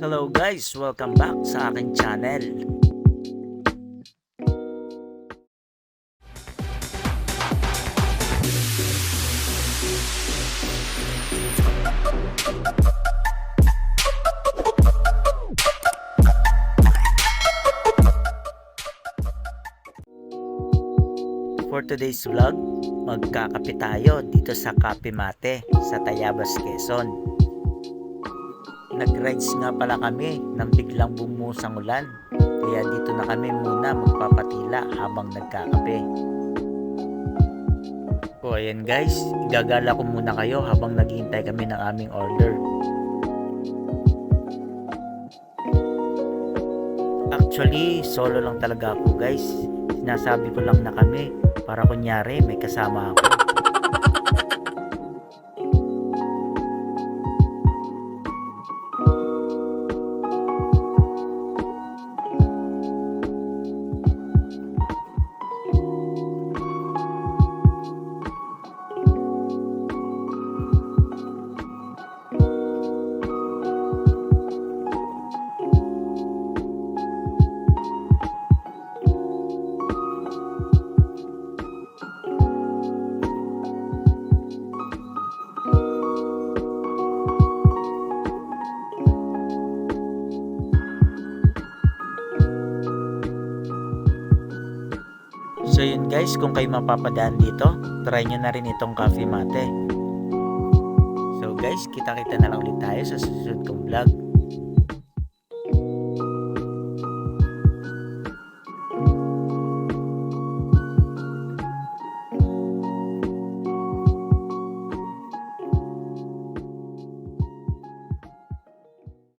Hello guys, welcome back sa aking channel. For today's vlog, magkakape tayo dito sa Kape Mate sa Tayabas, Quezon. Nag-rides nga pala kami nang biglang bumusang ulan. Kaya dito na kami muna magpapatila habang nagkakape. O ayan guys, igagala ko muna kayo habang naghihintay kami ng aming order. Actually, solo lang talaga ako guys. Sinasabi ko lang na kami para kunyari may kasama ako. So yun guys, kung kayo mapapadaan dito, try nyo na rin itong coffee mate. So guys, kita-kita na lang ulit tayo sa susunod kong vlog.